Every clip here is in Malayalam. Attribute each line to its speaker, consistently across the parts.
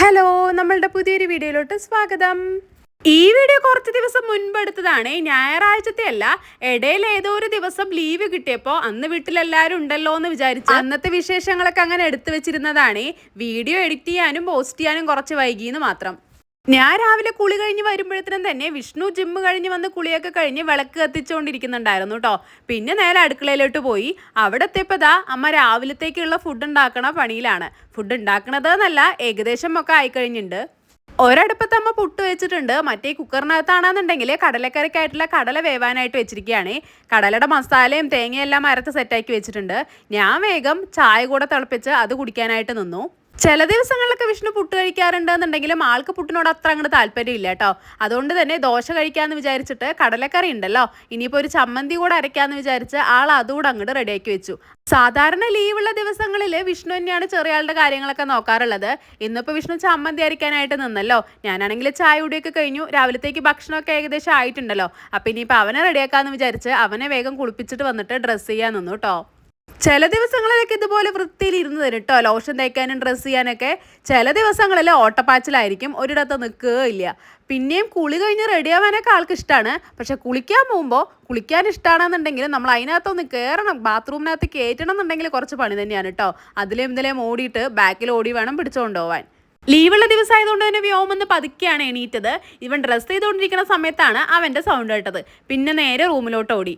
Speaker 1: ഹലോ നമ്മളുടെ പുതിയൊരു വീഡിയോയിലോട്ട് സ്വാഗതം. ഈ വീഡിയോ കുറച്ച് ദിവസം മുൻപ് എടുത്തതാണ്. ഞായറാഴ്ചത്തെ അല്ല ഇടയിൽ ഏതോ ഒരു ദിവസം ലീവ് കിട്ടിയപ്പോൾ അന്ന് വീട്ടിലെല്ലാവരും ഉണ്ടല്ലോ എന്ന് വിചാരിച്ചു അന്നത്തെ വിശേഷങ്ങളൊക്കെ അങ്ങനെ എടുത്തു വെച്ചിരുന്നതാണ്. വീഡിയോ എഡിറ്റ് ചെയ്യാനും പോസ്റ്റ് ചെയ്യാനും കുറച്ച് വൈകിയെന്ന് മാത്രം. ഞാൻ രാവിലെ കുളി കഴിഞ്ഞ് വരുമ്പോഴത്തേനും തന്നെ വിഷ്ണു ജിമ്മ് കഴിഞ്ഞ് വന്ന് കുളിയൊക്കെ കഴിഞ്ഞ് വിളക്ക് കത്തിച്ചുകൊണ്ടിരിക്കുന്നുണ്ടായിരുന്നു കേട്ടോ. പിന്നെ നേരെ അടുക്കളയിലോട്ട് പോയി. അവിടെ എത്തിയപ്പോൾ ദാ അമ്മ രാവിലത്തേക്കുള്ള ഫുഡ് ഉണ്ടാക്കണ പണിയിലാണ്. ഫുഡ് ഉണ്ടാക്കണത് എന്നല്ല ഏകദേശം ഒക്കെ ആയിക്കഴിഞ്ഞിട്ടുണ്ട് ഒരടുപ്പത്ത് അമ്മ പുട്ട് വെച്ചിട്ടുണ്ട്. മറ്റേ കുക്കറിനകത്താണെന്നുണ്ടെങ്കിൽ കടലക്കറിക്കായിട്ടുള്ള കടല വേവാനായിട്ട് വെച്ചിരിക്കുകയാണ്. കടലയുടെ മസാലയും തേങ്ങയെല്ലാം അരത്ത് സെറ്റാക്കി വെച്ചിട്ടുണ്ട്. ഞാൻ വേഗം ചായ കൂടെ തിളപ്പിച്ച് അത് കുടിക്കാനായിട്ട് നിന്നു. ചില ദിവസങ്ങളിലൊക്കെ വിഷ്ണു പുട്ട് കഴിക്കാറുണ്ടെന്നുണ്ടെങ്കിലും ആൾക്ക് പുട്ടിനോട് അത്ര അങ്ങോട്ട് താല്പര്യമില്ല കേട്ടോ. അതുകൊണ്ട് തന്നെ ദോശ കഴിക്കാമെന്ന് വിചാരിച്ചിട്ട് കടലക്കറി ഉണ്ടല്ലോ. ഇനിയിപ്പോൾ ഒരു ചമ്മന്തി കൂടെ അരയ്ക്കാമെന്ന് വിചാരിച്ച് ആൾ അതുകൂടെ അങ്ങോട്ട് റെഡിയാക്കി വെച്ചു. സാധാരണ ലീവുള്ള ദിവസങ്ങളിൽ വിഷ്ണു തന്നെയാണ് ചെറിയ ആളുടെ കാര്യങ്ങളൊക്കെ നോക്കാറുള്ളത്. ഇന്നിപ്പോൾ വിഷ്ണു ചമ്മന്തി അരയ്ക്കാനായിട്ട് നിന്നല്ലോ. ഞാനാണെങ്കിൽ ചായ കുടിയൊക്കെ കഴിഞ്ഞു. രാവിലത്തേക്ക് ഭക്ഷണമൊക്കെ ഏകദേശം ആയിട്ടുണ്ടല്ലോ. അപ്പം ഇനിയിപ്പോൾ അവനെ റെഡിയാക്കാമെന്ന് വിചാരിച്ച് അവനെ വേഗം കുളിപ്പിച്ചിട്ട് വന്നിട്ട് ഡ്രസ്സ് ചെയ്യാൻ നിന്നു കേട്ടോ. ചില ദിവസങ്ങളിലൊക്കെ ഇതുപോലെ വൃത്തിയിൽ ഇരുന്ന് തരും കേട്ടോ ലോഷൻ തേക്കാനും ഡ്രസ്സ് ചെയ്യാനൊക്കെ. ചില ദിവസങ്ങളിൽ ഓട്ടപ്പാച്ചിലായിരിക്കും. ഒരിടത്ത് നിൽക്കുകയില്ല. പിന്നെയും കുളി കഴിഞ്ഞ് റെഡി ആവാനൊക്കെ ആൾക്ക് ഇഷ്ടമാണ് പക്ഷെ കുളിക്കാൻ പോകുമ്പോൾ കുളിക്കാൻ ഇഷ്ടമാണെന്നുണ്ടെങ്കിൽ നമ്മൾ അതിനകത്തൊന്ന് കയറണം ബാത്റൂമിനകത്ത് കയറ്റണം എന്നുണ്ടെങ്കിൽ കുറച്ച് പണി തന്നെയാണ് കേട്ടോ അതിലും ഇതിലേയും ഓടിയിട്ട് ബാക്കിൽ ഓടി വേണം പിടിച്ചുകൊണ്ട് പോവാൻ ലീവുള്ള ദിവസമായതുകൊണ്ട് തന്നെ വ്യോമെന്ന് പതുക്കെയാണ് എണീറ്റത്. ഇവൻ ഡ്രസ്സ് ചെയ്തുകൊണ്ടിരിക്കുന്ന സമയത്താണ് അവന്റെ സൗണ്ട് കേട്ടത്. പിന്നെ നേരെ റൂമിലോട്ട് ഓടി.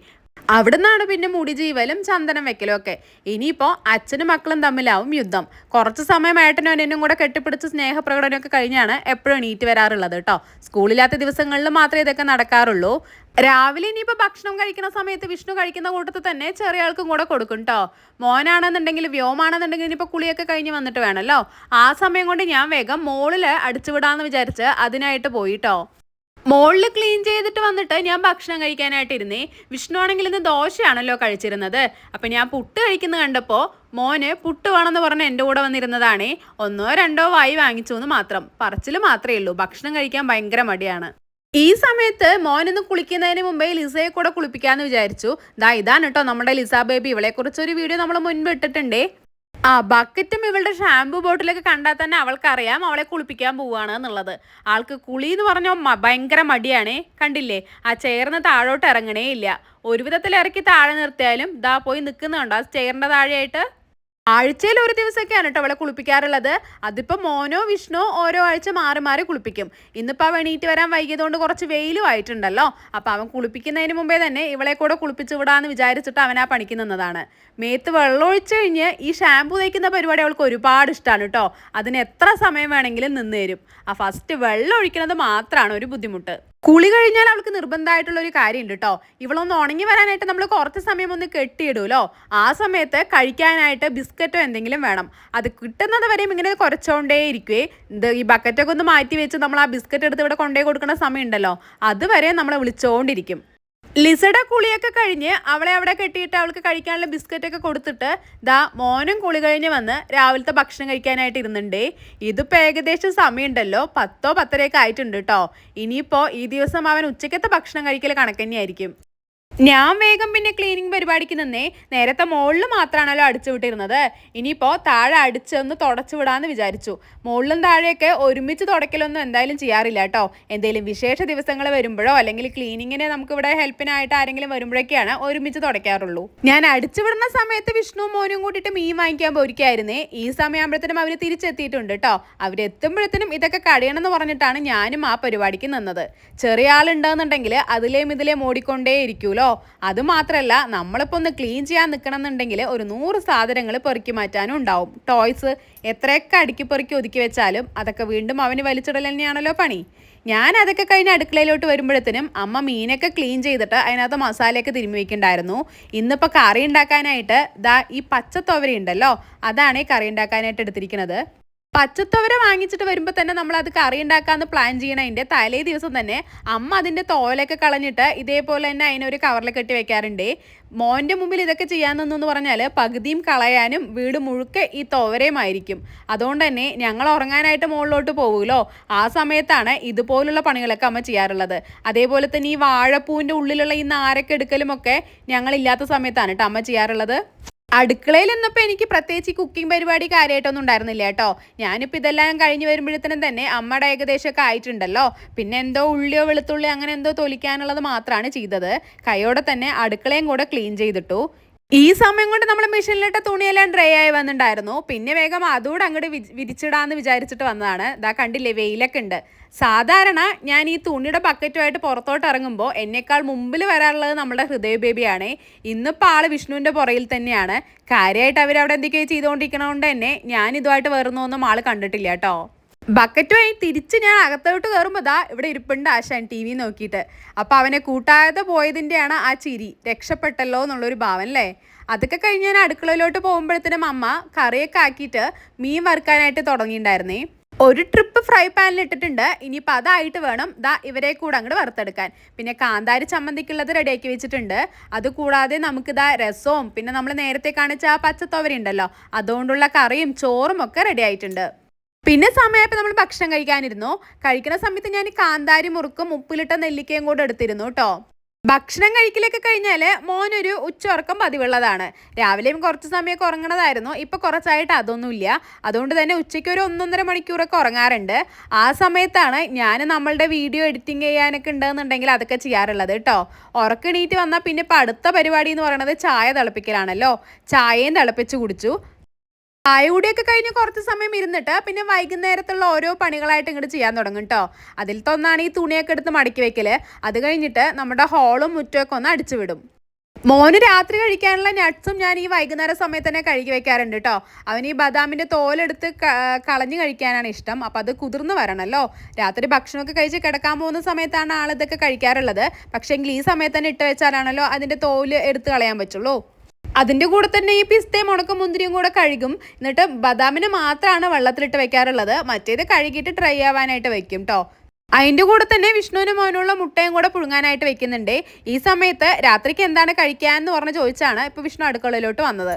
Speaker 1: അവിടുന്നാണ് പിന്നെ മുടി ജീവലും ചന്ദനം വെക്കലും ഒക്കെ. ഇനിയിപ്പോൾ അച്ഛനും മക്കളും തമ്മിലാവും യുദ്ധം. കുറച്ച് സമയം ഏട്ടനും അനിയനും കൂടെ കെട്ടിപ്പിടിച്ച് സ്നേഹപ്രകടനമൊക്കെ കഴിഞ്ഞാണ് എപ്പോഴും എണീറ്റ് വരാറുള്ളത് കേട്ടോ. സ്കൂളില്ലാത്ത ദിവസങ്ങളിൽ മാത്രമേ ഇതൊക്കെ നടക്കാറുള്ളൂ. രാവിലെ ഇനിയിപ്പോൾ ഭക്ഷണം കഴിക്കുന്ന സമയത്ത് വിഷ്ണു കഴിക്കുന്ന കൂട്ടത്തിൽ തന്നെ ചെറിയ ആൾക്കും കൂടെ കൊടുക്കും കേട്ടോ മോനാണെന്നുണ്ടെങ്കിൽ വ്യോമാണെന്നുണ്ടെങ്കിൽ ഇനിയിപ്പോൾ കുളിയൊക്കെ കഴിഞ്ഞ് വന്നിട്ട് വേണമല്ലോ ആ സമയം കൊണ്ട് ഞാൻ വേഗം മോളിൽ അടിച്ചുവിടാമെന്ന് വിചാരിച്ച് അതിനായിട്ട് പോയിട്ടോ മോളിൽ ക്ലീൻ ചെയ്തിട്ട് വന്നിട്ട് ഞാൻ ഭക്ഷണം കഴിക്കാനായിട്ട് ഇരുന്നേ വിഷ്ണു ആണെങ്കിൽ ഇന്ന് ദോശയാണല്ലോ കഴിച്ചിരുന്നത്. അപ്പം ഞാൻ പുട്ട് കഴിക്കുന്ന കണ്ടപ്പോൾ മോന് പുട്ട് വേണമെന്ന് പറഞ്ഞ് എന്റെ കൂടെ വന്നിരുന്നതാണേ. ഒന്നോ രണ്ടോ വായി വാങ്ങിച്ചു എന്ന് മാത്രം. പറച്ചിൽ മാത്രമേ ഉള്ളൂ. ഭക്ഷണം കഴിക്കാൻ ഭയങ്കര മടിയാണ്. ഈ സമയത്ത് മോനൊന്ന് കുളിക്കുന്നതിന് മുമ്പേ ലിസയെ കൂടെ കുളിപ്പിക്കാന്ന് വിചാരിച്ചു. ദാ ഇതാണ് കേട്ടോ നമ്മുടെ ലിസ ബേബി. ഇവളെ കുറിച്ചൊരു വീഡിയോ നമ്മൾ മുൻപ് ഇട്ടിട്ടുണ്ടേ. ആ ബക്കറ്റും ഇവളുടെ ഷാമ്പു ബോട്ടിലൊക്കെ കണ്ടാൽ തന്നെ അവൾക്കറിയാം അവളെ കുളിപ്പിക്കാൻ പോവുകയാണ് എന്നുള്ളത്. ആൾക്ക് കുളി എന്ന് പറഞ്ഞാൽ ഭയങ്കര മടിയാണേ. കണ്ടില്ലേ? ആ ചേർന്ന് താഴോട്ട് ഇറങ്ങണേ ഇല്ല. ഒരു വിധത്തിൽ ഇറക്കി താഴെ നിർത്തിയാലും ദാ പോയി നിൽക്കുന്നുണ്ടോ. ആ ചെയറിന്റെ താഴെയായിട്ട് ആഴ്ചയിൽ ഒരു ദിവസമൊക്കെയാണ് കേട്ടോ അവളെ കുളിപ്പിക്കാറുള്ളത്. അതിപ്പോൾ മോനോ വിഷ്ണു ഓരോ ആഴ്ച മാറി മാറി കുളിപ്പിക്കും. ഇന്നിപ്പോൾ അവൻ എണീറ്റ് വരാൻ വൈകിയതുകൊണ്ട് കുറച്ച് വെയിലും ആയിട്ടുണ്ടല്ലോ. അപ്പോൾ അവൻ കുളിപ്പിക്കുന്നതിന് മുമ്പേ തന്നെ ഇവളെ കൂടെ കുളിപ്പിച്ച് വിടാമെന്ന് വിചാരിച്ചിട്ട് അവൻ ആ പണിക്ക് നിന്നതാണ്. മേത്ത് വെള്ളം ഒഴിച്ചു കഴിഞ്ഞ് ഈ ഷാമ്പു തേക്കുന്ന പരിപാടി അവൾക്ക് ഒരുപാട് ഇഷ്ടമാണ് കേട്ടോ. അതിന് എത്ര സമയം വേണമെങ്കിലും നിന്ന് തരും. ആ ഫസ്റ്റ് വെള്ളം ഒഴിക്കുന്നത് മാത്രമാണ് ഒരു ബുദ്ധിമുട്ട്. കുളി കഴിഞ്ഞാൽ അവൾക്ക് നിർബന്ധമായിട്ടുള്ള ഒരു കാര്യമുണ്ട് കേട്ടോ ഇവളൊന്ന് ഉണങ്ങി വരാനായിട്ട് നമ്മൾ കുറച്ച് സമയം ഒന്ന് കെട്ടിയിടുമല്ലോ ആ സമയത്ത് കഴിക്കാനായിട്ട് ബിസ്ക്കറ്റോ എന്തെങ്കിലും വേണം. അത് കിട്ടുന്നത് വരെയും ഇങ്ങനെ കുറച്ചുകൊണ്ടേ ഇരിക്കുവേ. ഇത് ഈ ബക്കറ്റൊക്കെ ഒന്ന് മാറ്റി വെച്ച് നമ്മൾ ആ ബിസ്ക്കറ്റ് എടുത്ത് ഇവിടെ കൊണ്ടേ കൊടുക്കുന്ന സമയമുണ്ടല്ലോ. അതുവരെ നമ്മളെ വിളിച്ചുകൊണ്ടിരിക്കും ലിസയുടെ കുളിയൊക്കെ കഴിഞ്ഞ് അവളെ അവിടെ കെട്ടിയിട്ട് അവൾക്ക് കഴിക്കാനുള്ള ബിസ്ക്കറ്റൊക്കെ കൊടുത്തിട്ട് ദാ മോനും കുളി കഴിഞ്ഞ് വന്ന് രാവിലത്തെ ഭക്ഷണം കഴിക്കാനായിട്ട് ഇരുന്നുണ്ടേ. ഇതിപ്പോൾ ഏകദേശം സമയമുണ്ടല്ലോ. പത്തോ പത്തരയൊക്കെ ആയിട്ടുണ്ട് കേട്ടോ ഇനിയിപ്പോൾ ഈ ദിവസം അവൻ ഉച്ചക്കത്തെ ഭക്ഷണം കഴിക്കൽ കണക്ക് തന്നെയായിരിക്കും. ഞാൻ വേഗം പിന്നെ ക്ലീനിങ് പരിപാടിക്ക് നിന്നേ. നേരത്തെ മുകളിൽ മാത്രമാണല്ലോ അടിച്ചു വിട്ടിരുന്നത്. ഇനിയിപ്പോൾ താഴെ അടിച്ചൊന്ന് തുടച്ചു വിടാമെന്ന് വിചാരിച്ചു. മുകളിലും താഴെയൊക്കെ ഒരുമിച്ച് തുടക്കലൊന്നും എന്തായാലും ചെയ്യാറില്ല കേട്ടോ. എന്തെങ്കിലും വിശേഷ ദിവസങ്ങൾ വരുമ്പോഴോ അല്ലെങ്കിൽ ക്ലീനിങ്ങിന് നമുക്ക് ഇവിടെ ഹെൽപ്പിനായിട്ട് ആരെങ്കിലും വരുമ്പോഴൊക്കെയാണ് ഒരുമിച്ച് തുടയ്ക്കാറുള്ളൂ. ഞാൻ അടിച്ചു വിടുന്ന സമയത്ത് വിഷ്ണു മോനും കൂട്ടിയിട്ട് മീൻ വാങ്ങിക്കാൻ പോയിരിക്കായിരുന്നേ. ഈ സമയമാകുമ്പോഴത്തേനും അവർ തിരിച്ചെത്തിയിട്ടുണ്ട് കേട്ടോ. അവരെത്തുമ്പോഴത്തേനും ഇതൊക്കെ കഴിയണമെന്ന് പറഞ്ഞിട്ടാണ് ഞാനും ആ പരിപാടിക്ക് നിന്നത്. ചെറിയ ആളുണ്ടെന്നുണ്ടെങ്കിൽ അതിലേം ഇതിലേം ഓടിക്കൊണ്ടേ ഇരിക്കൂലോ അത് മാത്രമല്ല നമ്മളിപ്പോൾ ഒന്ന് ക്ലീൻ ചെയ്യാൻ നിൽക്കണം എന്നുണ്ടെങ്കിൽ ഒരു നൂറ് സാധനങ്ങൾ പെറുക്കി മാറ്റാനും ഉണ്ടാവും. ടോയ്സ് എത്രയൊക്കെ അടുക്കി പെറുക്കി ഒതുക്കി വെച്ചാലും അതൊക്കെ വീണ്ടും അവന് വലിച്ചിടൽ തന്നെയാണല്ലോ പണി. ഞാൻ അതൊക്കെ കഴിഞ്ഞ് അടുക്കളയിലോട്ട് വരുമ്പോഴത്തേനും അമ്മ മീനൊക്കെ ക്ലീൻ ചെയ്തിട്ട് അതിനകത്ത് മസാലയൊക്കെ തിരുമ്മി വെക്കുന്നുണ്ടായിരുന്നു ഇന്നിപ്പോൾ കറി ഉണ്ടാക്കാനായിട്ട് ദാ ഈ പച്ചത്തുവര ഉണ്ടല്ലോ അതാണ് ഈ കറി ഉണ്ടാക്കാനായിട്ട് എടുത്തിരിക്കുന്നത്. പച്ചത്തുവര വാങ്ങിച്ചിട്ട് വരുമ്പോൾ തന്നെ നമ്മൾ അത് കറി ഉണ്ടാക്കാന്ന് പ്ലാൻ ചെയ്യണതിന്റെ തലേ ദിവസം തന്നെ അമ്മ അതിന്റെ തോലൊക്കെ കളഞ്ഞിട്ട് ഇതേപോലെ തന്നെ അതിനൊരു കവറിൽ കെട്ടി വെക്കാറുണ്ട്. മോന്റെ മുമ്പിൽ ഇതൊക്കെ ചെയ്യാൻ നിന്നു പറഞ്ഞാൽ പകുതിയും കളയാനും വീട് മുഴുക്കെ ഈ തോവരയുമായിരിക്കും. അതുകൊണ്ട് തന്നെ ഞങ്ങൾ ഉറങ്ങാനായിട്ട് മുകളിലോട്ട് പോകുമല്ലോ ആ സമയത്താണ് ഇതുപോലുള്ള പണികളൊക്കെ അമ്മ ചെയ്യാറുള്ളത്. അതേപോലെ തന്നെ ഈ വാഴപ്പൂവിന്റെ ഉള്ളിലുള്ള ഈ നാരൊക്കെ എടുക്കലുമൊക്കെ ഞങ്ങളില്ലാത്ത സമയത്താണ് കേട്ടോ അമ്മ ചെയ്യാറുള്ളത്. അടുക്കളയിൽ നിന്നപ്പോൾ എനിക്ക് പ്രത്യേകിച്ച് കുക്കിംഗ് പരിപാടി കാര്യമായിട്ടൊന്നും ഉണ്ടായിരുന്നില്ല കേട്ടോ. ഞാനിപ്പോൾ ഇതെല്ലാം കഴിഞ്ഞ് വരുമ്പോഴത്തേനും തന്നെ അമ്മയുടെ ഏകദേശമൊക്കെ ആയിട്ടുണ്ടല്ലോ. പിന്നെ എന്തോ ഉള്ളിയോ വെളുത്തുള്ളിയോ അങ്ങനെ എന്തോ തൊലിക്കാനുള്ളത് മാത്രമാണ് ചെയ്തത്. കൈയോടെ തന്നെ അടുക്കളയും കൂടെ ക്ലീൻ ചെയ്തിട്ടു. ഈ സമയം കൊണ്ട് നമ്മൾ മെഷീനിലിട്ട തുണിയെല്ലാം ഡ്രൈ ആയി വന്നിട്ടുണ്ടായിരുന്നു പിന്നെ വേഗം അതുകൂടെ അങ്ങോട്ട് വിരിച്ചിടാന്ന് വിചാരിച്ചിട്ട് വന്നതാണ്. ഇതാ കണ്ടില്ലേ വെയിലൊക്കെ ഉണ്ട് സാധാരണ ഞാൻ ഈ തുണിയുടെ ബക്കറ്റുമായിട്ട് പുറത്തോട്ട് ഇറങ്ങുമ്പോൾ എന്നേക്കാൾ മുമ്പിൽ വരാറുള്ളത് നമ്മുടെ ഹൃദയ ബേബിയാണ്. ഇന്നിപ്പോൾ ആൾ വിഷ്ണുവിന്റെ പുറയിൽ തന്നെയാണ്. കാര്യമായിട്ട് അവരവിടെ എന്തൊക്കെയോ ചെയ്തുകൊണ്ടിരിക്കണതുകൊണ്ട് തന്നെ ഞാൻ ഇതുമായിട്ട് വേറുന്നൊന്നും ആൾ കണ്ടിട്ടില്ല കേട്ടോ. ബക്കറ്റുമായി തിരിച്ച് ഞാൻ അകത്തോട്ട് കയറുമ്പോൾ ദാ ഇവിടെ ഇരിപ്പുണ്ട് ആശാൻ ടി വി നോക്കിയിട്ട്. അപ്പോൾ അവനെ കൂട്ടാതെ പോയതിന്റെയാണ് ആ ചിരി. രക്ഷപ്പെട്ടല്ലോ എന്നുള്ളൊരു ഭാവം അല്ലേ? അതൊക്കെ കഴിഞ്ഞ് ഞാൻ അടുക്കളയിലോട്ട് പോകുമ്പോഴത്തേനും അമ്മ കറിയൊക്കെ ആക്കിയിട്ട് മീൻ വറുക്കാനായിട്ട് തുടങ്ങിയിട്ടുണ്ടായിരുന്നേ. ഒരു ട്രിപ്പ് ഫ്രൈ പാനിൽ ഇട്ടിട്ടുണ്ട്. ഇനിയിപ്പോൾ അതായിട്ട് വേണം ദാ ഇവരെ കൂടെ അങ്ങോട്ട് വറുത്തെടുക്കാൻ. പിന്നെ കാന്താരി ചമ്മന്തിക്കുള്ളത് റെഡിയാക്കി വെച്ചിട്ടുണ്ട്. അതുകൂടാതെ നമുക്ക് ഇതാ രസവും. പിന്നെ നമ്മൾ നേരത്തെ കാണിച്ച ആ പച്ചത്തോവരി ഉണ്ടല്ലോ അതുകൊണ്ടുള്ള കറിയും ചോറും ഒക്കെ റെഡി ആയിട്ടുണ്ട്. പിന്നെ സമയമായപ്പോൾ നമ്മൾ ഭക്ഷണം കഴിക്കാനിരുന്നു. കഴിക്കുന്ന സമയത്ത് ഞാൻ കാന്താരി മുറുക്കും ഉപ്പിലിട്ട നെല്ലിക്കയും കൂടെ എടുത്തിരുന്നു കേട്ടോ ഭക്ഷണം കഴിക്കലൊക്കെ കഴിഞ്ഞാൽ മോനൊരു ഉച്ചയുറക്കം പതിവുള്ളതാണ്. രാവിലെയും കുറച്ച് സമയമൊക്കെ ഉറങ്ങണതായിരുന്നു. ഇപ്പൊ കുറച്ചായിട്ട് അതൊന്നുമില്ല. അതുകൊണ്ട് തന്നെ ഉച്ചയ്ക്ക് ഒരു ഒന്നൊന്നര മണിക്കൂറൊക്കെ ഉറങ്ങാറുണ്ട്. ആ സമയത്താണ് ഞാൻ നമ്മളുടെ വീഡിയോ എഡിറ്റിംഗ് ചെയ്യാനൊക്കെ ഉണ്ടെന്നുണ്ടെങ്കിൽ അതൊക്കെ ചെയ്യാറുള്ളത് കേട്ടോ ഉറക്കണീറ്റ് വന്നാൽ പിന്നെ ഇപ്പം അടുത്ത പരിപാടി എന്ന് പറയുന്നത് ചായ തിളപ്പിക്കലാണല്ലോ. ചായയും തിളപ്പിച്ച് കുടിച്ചു. ചായകൂടിയൊക്കെ കഴിഞ്ഞ് കുറച്ച് സമയം ഇരുന്നിട്ട് പിന്നെ വൈകുന്നേരത്തുള്ള ഓരോ പണികളായിട്ട് ഇങ്ങോട്ട് ചെയ്യാൻ തുടങ്ങും കേട്ടോ അതിൽ തൊന്നാണ് ഈ തുണിയൊക്കെ എടുത്ത് മടക്കി വെക്കൽ. അത് കഴിഞ്ഞിട്ട് നമ്മുടെ ഹോളും മുറ്റമൊക്കെ ഒന്ന് അടിച്ചു വിടും. മോന് രാത്രി കഴിക്കാനുള്ള നട്ട്സും ഞാൻ ഈ വൈകുന്നേര സമയത്ത് തന്നെ കഴുകി വെക്കാറുണ്ട് കേട്ടോ അവൻ ഈ ബദാമിന്റെ തോലെടുത്ത് കളഞ്ഞു കഴിക്കാനാണ് ഇഷ്ടം. അപ്പം അത് കുതിർന്ന് വരണമല്ലോ രാത്രി ഭക്ഷണമൊക്കെ കഴിച്ച് കിടക്കാൻ പോകുന്ന സമയത്താണ് ആളിതൊക്കെ കഴിക്കാറുള്ളത്. പക്ഷേങ്കിൽ ഈ സമയത്ത് തന്നെ ഇട്ട് വെച്ചാലാണല്ലോ അതിന്റെ തോൽ എടുത്ത് കളയാൻ പറ്റുള്ളൂ. അതിന്റെ കൂടെ തന്നെ ഈ പിസ്തയും ഉണക്ക മുന്തിരിയും കൂടെ കഴുകും. എന്നിട്ട് ബദാമിന് മാത്രമാണ് വെള്ളത്തിലിട്ട് വെക്കാറുള്ളത്. മറ്റേത് കഴുകിയിട്ട് ട്രൈ ആവാനായിട്ട് വെക്കും കേട്ടോ അതിന്റെ കൂടെ തന്നെ വിഷ്ണുവിന് മോനുള്ള മുട്ടയും കൂടെ പുഴുങ്ങാനായിട്ട് വെക്കുന്നുണ്ട്. ഈ സമയത്ത് രാത്രിക്ക് എന്താണ് കഴിക്കാൻ എന്ന് പറഞ്ഞ് ചോദിച്ചാണ് ഇപ്പോൾ വിഷ്ണു അടുക്കളയിലോട്ട് വന്നത്.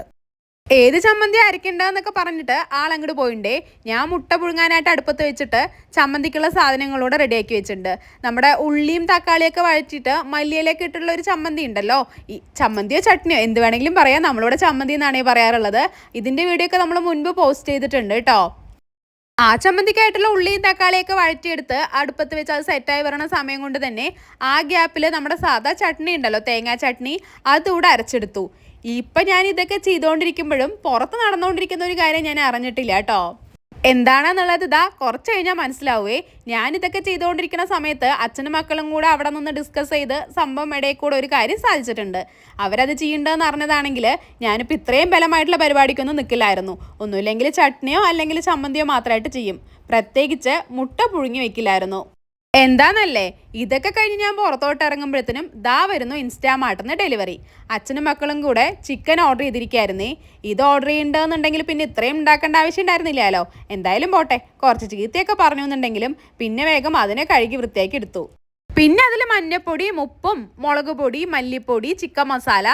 Speaker 1: ഏത് ചമ്മന്തി അരക്കണ്ടെന്നൊക്കെ പറഞ്ഞിട്ട് ആളങ്ങോട്ട് പോയിണ്ടേ. ഞാൻ മുട്ട പുഴുങ്ങാനായിട്ട് അടുപ്പത്ത് വെച്ചിട്ട് ചമ്മന്തിക്കുള്ള സാധനങ്ങളൂടെ റെഡിയാക്കി വെച്ചിട്ടുണ്ട്. നമ്മുടെ ഉള്ളിയും തക്കാളിയൊക്കെ വഴറ്റിയിട്ട് മല്ലിയിലേക്ക് ഇട്ടുള്ള ഒരു ചമ്മന്തി ഉണ്ടല്ലോ. ഈ ചമ്മന്തിയോ ചട്നിയോ എന്ത് വേണമെങ്കിലും പറയാം. നമ്മളിവിടെ ചമ്മന്തി എന്നാണ് പറയാറുള്ളത്. ഇതിന്റെ വീഡിയോ ഒക്കെ നമ്മൾ മുൻപ് പോസ്റ്റ് ചെയ്തിട്ടുണ്ട് കേട്ടോ. ആ ചമ്മന്തിക്കായിട്ടുള്ള ഉള്ളിയും തക്കാളിയൊക്കെ വഴറ്റിയെടുത്ത് അടുപ്പത്ത് വെച്ച് അത് സെറ്റായി വരണ സമയം കൊണ്ട് തന്നെ ആ ഗ്യാപ്പിൽ നമ്മുടെ സാധാ ചട്നി ഉണ്ടല്ലോ തേങ്ങാ ചട്നി അതുകൂടെ അരച്ചെടുത്തു. ഇപ്പൊ ഞാൻ ഇതൊക്കെ ചെയ്തുകൊണ്ടിരിക്കുമ്പോഴും പുറത്ത് നടന്നുകൊണ്ടിരിക്കുന്ന ഒരു കാര്യം ഞാൻ അറിഞ്ഞിട്ടില്ല കേട്ടോ. എന്താണെന്നുള്ളത് ഇതാ കുറച്ച് കഴിഞ്ഞാൽ മനസ്സിലാവുകയെ ഞാൻ ഇതൊക്കെ ചെയ്തുകൊണ്ടിരിക്കുന്ന സമയത്ത് അച്ഛനും മക്കളും കൂടെ അവിടെ നിന്ന് ഡിസ്കസ് ചെയ്ത് സംഭവം ഇടയിൽ കൂടെ ഒരു കാര്യം സാധിച്ചിട്ടുണ്ട്. അവരത് ചെയ്യേണ്ടതെന്ന് അറിഞ്ഞതാണെങ്കിൽ ഞാനിപ്പോൾ ഇത്രയും ബലമായിട്ടുള്ള പരിപാടിക്കൊന്നും നിൽക്കില്ലായിരുന്നു ഒന്നുമില്ലെങ്കിൽ ചട്നിയോ അല്ലെങ്കിൽ ചമ്മന്തിയോ മാത്രമായിട്ട് ചെയ്യും. പ്രത്യേകിച്ച് മുട്ട പുഴുങ്ങി വെക്കില്ലായിരുന്നു. എന്താന്നല്ലേ? ഇതൊക്കെ കഴിഞ്ഞ് ഞാൻ പുറത്തോട്ട് ഇറങ്ങുമ്പോഴത്തേനും ദാ വരുന്നു ഇൻസ്റ്റാമാർട്ടിന്ന് ഡെലിവറി. അച്ഛനും മക്കളും കൂടെ ചിക്കൻ ഓർഡർ ചെയ്തിരിക്കുകയായിരുന്നേ. ഇത് ഓർഡർ ചെയ്യണ്ടെന്നുണ്ടെങ്കിൽ പിന്നെ ഇത്രയും ഉണ്ടാക്കേണ്ട ആവശ്യം ഉണ്ടായിരുന്നില്ലല്ലോ. എന്തായാലും പോട്ടെ. കുറച്ച് ചീത്തയൊക്കെ പറഞ്ഞു എന്നുണ്ടെങ്കിലും പിന്നെ വേഗം അതിനെ കഴുകി വൃത്തിയാക്കി എടുത്തു. പിന്നെ അതിൽ മഞ്ഞപ്പൊടിയും ഉപ്പും മുളക് പൊടി മല്ലിപ്പൊടി ചിക്കൻ മസാല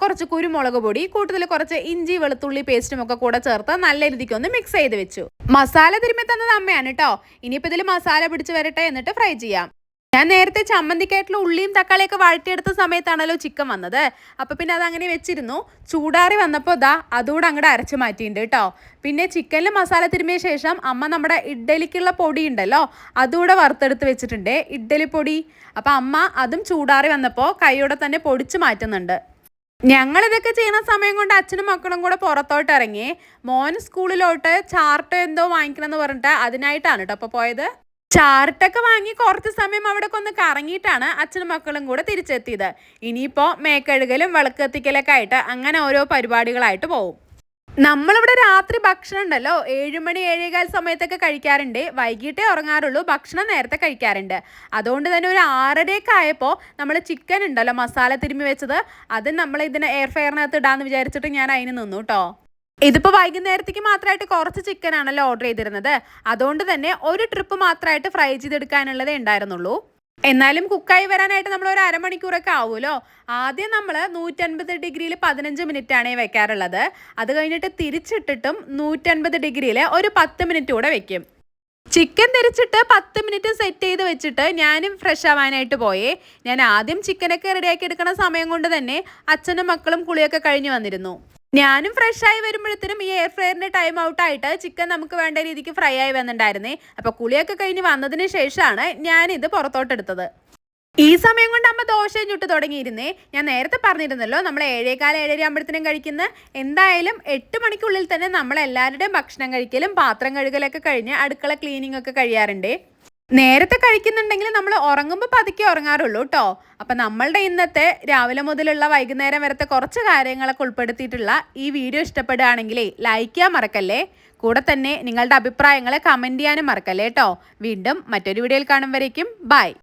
Speaker 1: കുറച്ച് കുരുമുളക് പൊടി കൂട്ടത്തിൽ കുറച്ച് ഇഞ്ചി വെളുത്തുള്ളി പേസ്റ്റും ഒക്കെ കൂടെ ചേർത്ത് നല്ല രീതിക്ക് ഒന്ന് മിക്സ് ചെയ്ത് വെച്ചു. മസാല തിരുമ്മി തന്നത് അമ്മയാണ് കേട്ടോ ഇനിയിപ്പോൾ ഇതിൽ മസാല പിടിച്ച് വരട്ടെ എന്നിട്ട് ഫ്രൈ ചെയ്യാം. ഞാൻ നേരത്തെ ചമ്മന്തിക്കായിട്ടുള്ള ഉള്ളിയും തക്കാളിയൊക്കെ വഴറ്റിയെടുത്ത സമയത്താണല്ലോ ചിക്കൻ വന്നത്. അപ്പോൾ പിന്നെ അത് അങ്ങനെ വെച്ചിരുന്നു. ചൂടാറി വന്നപ്പോൾ ദാ അതുകൂടെ അങ്ങോട്ട് അരച്ച് മാറ്റിയിട്ടുണ്ട് കേട്ടോ പിന്നെ ചിക്കനിൽ മസാല തിരുമിയ ശേഷം അമ്മ നമ്മുടെ ഇഡ്ഡലിക്കുള്ള പൊടി ഉണ്ടല്ലോ അതുകൂടെ വറുത്തെടുത്ത് വെച്ചിട്ടുണ്ട്. ഇഡ്ഡലി പൊടി. അമ്മ അതും ചൂടാറി വന്നപ്പോൾ കൈയോടെ തന്നെ പൊടിച്ച് മാറ്റുന്നുണ്ട്. ഞങ്ങൾ ഞങ്ങളിതൊക്കെ ചെയ്യുന്ന സമയം കൊണ്ട് അച്ഛനും മക്കളും കൂടെ പുറത്തോട്ട് ഇറങ്ങി മോൻ സ്കൂളിലോട്ട് ചാർട്ട് എന്തോ വാങ്ങിക്കണം എന്ന് പറഞ്ഞിട്ട് അതിനായിട്ടാണ് കേട്ടോ അപ്പോൾ പോയത്. ചാർട്ടൊക്കെ വാങ്ങി കുറച്ച് സമയം അവിടെ ഒന്ന് കറങ്ങിയിട്ടാണ് അച്ഛനും മക്കളും കൂടെ തിരിച്ചെത്തിയത്. ഇനിയിപ്പോൾ മേക്കഴുകലും വിളക്കെത്തിക്കലൊക്കെ ആയിട്ട് അങ്ങനെ ഓരോ പരിപാടികളായിട്ട് പോകും നമ്മളിവിടെ രാത്രി ഭക്ഷണം ഉണ്ടല്ലോ. ഏഴുമണി ഏഴേകാൽ സമയത്തൊക്കെ കഴിക്കാറുണ്ട്. വൈകിട്ടേ ഉറങ്ങാറുള്ളൂ. ഭക്ഷണം നേരത്തെ കഴിക്കാറുണ്ട്. അതുകൊണ്ട് തന്നെ ഒരു ആറരയൊക്കെ ആയപ്പോൾ നമ്മൾ ചിക്കൻ ഉണ്ടല്ലോ മസാല തിരുമ്മി വെച്ചത്. അത് നമ്മൾ ഇതിന് എയർ ഫെയറിനകത്ത് ഇടാന്ന് വിചാരിച്ചിട്ട് ഞാൻ അതിന് നിന്നു കേട്ടോ ഇതിപ്പോൾ വൈകുന്നേരത്തേക്ക് മാത്രമായിട്ട് കുറച്ച് ചിക്കൻ ആണല്ലോ ഓർഡർ ചെയ്തിരുന്നത്. അതുകൊണ്ട് തന്നെ ഒരു ട്രിപ്പ് മാത്രമായിട്ട് ഫ്രൈ ചെയ്തെടുക്കാനുള്ളതേ ഉണ്ടായിരുന്നുള്ളൂ. എന്നാലും കുക്കായി വരാനായിട്ട് നമ്മൾ ഒരു അരമണിക്കൂറൊക്കെ ആവുമല്ലോ. ആദ്യം നമ്മൾ നൂറ്റൻപത് ഡിഗ്രിയിൽ പതിനഞ്ച് മിനിറ്റ് ആണേ വെക്കാറുള്ളത്. അത് കഴിഞ്ഞിട്ട് തിരിച്ചിട്ടിട്ടും നൂറ്റൻപത് ഡിഗ്രിയിൽ ഒരു പത്ത് മിനിറ്റ് കൂടെ വെക്കും. ചിക്കൻ തിരിച്ചിട്ട് പത്ത് മിനിറ്റ് സെറ്റ് ചെയ്ത് വെച്ചിട്ട് ഞാനും ഫ്രഷ് ആവാനായിട്ട് പോയേ. ഞാൻ ആദ്യം ചിക്കനൊക്കെ റെഡിയാക്കി എടുക്കുന്ന സമയം കൊണ്ട് തന്നെ അച്ഛനും മക്കളും കുളിയൊക്കെ കഴിഞ്ഞു വന്നിരുന്നു. ഞാനും ഫ്രഷ് ആയി വരുമ്പോഴത്തേനും ഈ എയർ ഫ്രയറിന്റെ ടൈം ഔട്ട് ആയിട്ട് ചിക്കൻ നമുക്ക് വേണ്ട രീതിക്ക് ഫ്രൈ ആയി വന്നിട്ടുണ്ടായിരുന്നേ. അപ്പൊ കുളിയൊക്കെ കഴിഞ്ഞ് വന്നതിന് ശേഷമാണ് ഞാൻ ഇത് പുറത്തോട്ടെടുത്തത് ഈ സമയം കൊണ്ട് അമ്മ ദോശയും ചുട്ട് തുടങ്ങിയിരുന്നേ. ഞാൻ നേരത്തെ പറഞ്ഞിരുന്നല്ലോ നമ്മൾ ഏഴേകാല ഏഴര ആകുമ്പോഴത്തേനും കഴിക്കുന്ന എന്തായാലും എട്ട് മണിക്കുള്ളിൽ തന്നെ നമ്മൾ എല്ലാവരുടെയും ഭക്ഷണം കഴിക്കലും പാത്രം കഴുകലൊക്കെ കഴിഞ്ഞ് അടുക്കള ക്ലീനിങ് ഒക്കെ കഴിയാറുണ്ട്. നേരത്തെ കഴിക്കുന്നുണ്ടെങ്കിൽ നമ്മൾ ഉറങ്ങുമ്പോൾ പതുക്കെ ഉറങ്ങാറുള്ളൂ കേട്ടോ അപ്പം നമ്മളുടെ ഇന്നത്തെ രാവിലെ മുതലുള്ള വൈകുന്നേരം വരത്തെ കുറച്ച് കാര്യങ്ങളൊക്കെ ഉൾപ്പെടുത്തിയിട്ടുള്ള ഈ വീഡിയോ ഇഷ്ടപ്പെടുകയാണെങ്കിലേ ലൈക്ക് ചെയ്യാൻ മറക്കല്ലേ? കൂടെ തന്നെ നിങ്ങളുടെ അഭിപ്രായങ്ങളെ കമന്റ് ചെയ്യാനും മറക്കല്ലേ കേട്ടോ വീണ്ടും മറ്റൊരു വീഡിയോയിൽ കാണും വരേക്കും. ബൈ